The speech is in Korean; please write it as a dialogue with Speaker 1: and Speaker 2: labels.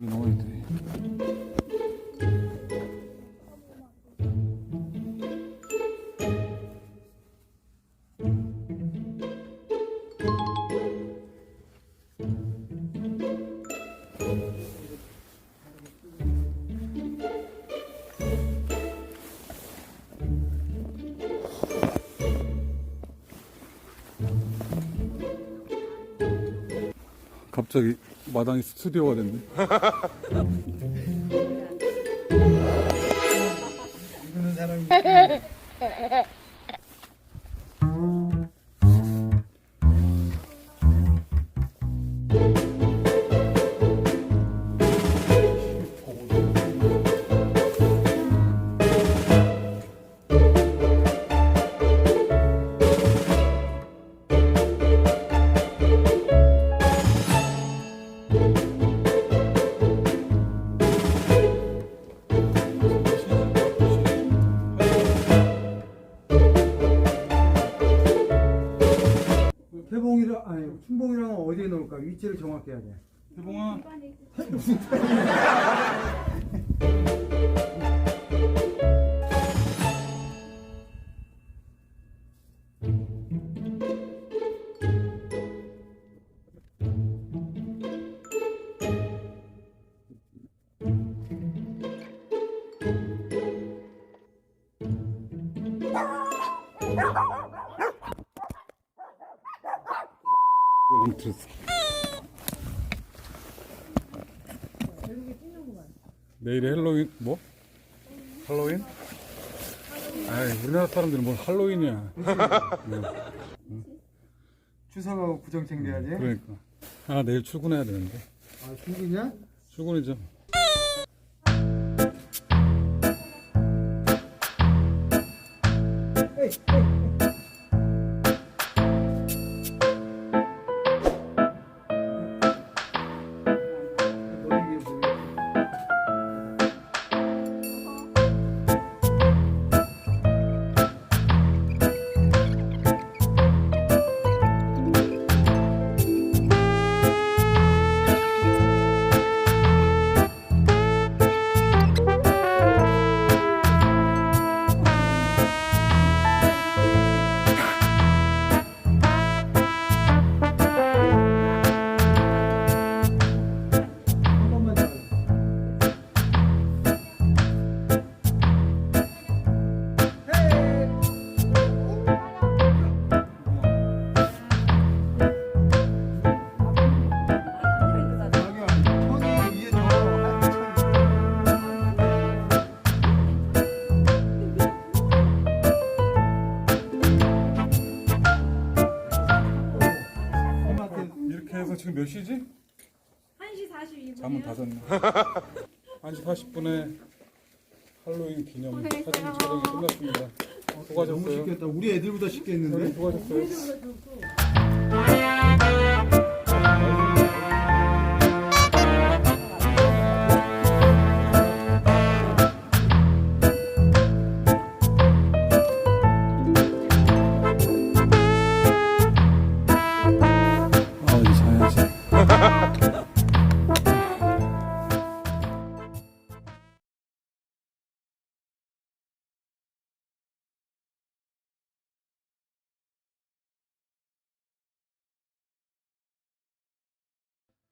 Speaker 1: 넣어야 돼. 갑자기 마당이 스튜디오가 됐네.
Speaker 2: 이거는 사람이 아니 춘봉이랑 어디에 놓을까 위치를 정확히 해야 돼.
Speaker 1: 해봉아. 안 들었어. 내일이 할로윈 뭐? 할로윈? 아이 우리나라 사람들은 뭘 할로윈이야.
Speaker 2: 추석하고 구정책 내야지.
Speaker 1: 그러니까. 아 내일 출근해야 되는데.
Speaker 2: 아 중국이냐?
Speaker 1: 출근이죠.
Speaker 2: 에이, 에이.
Speaker 1: 지금 몇 시지?
Speaker 3: 1시 42분이요.
Speaker 1: 잠은 다 잤네. 1시 40분에 할로윈 기념 사진 촬영이 끝났습니다.
Speaker 2: 너무
Speaker 1: 수고하셨어요.
Speaker 2: 쉽겠다. 우리 애들보다 쉽게 했는데.
Speaker 1: 수고하셨어요.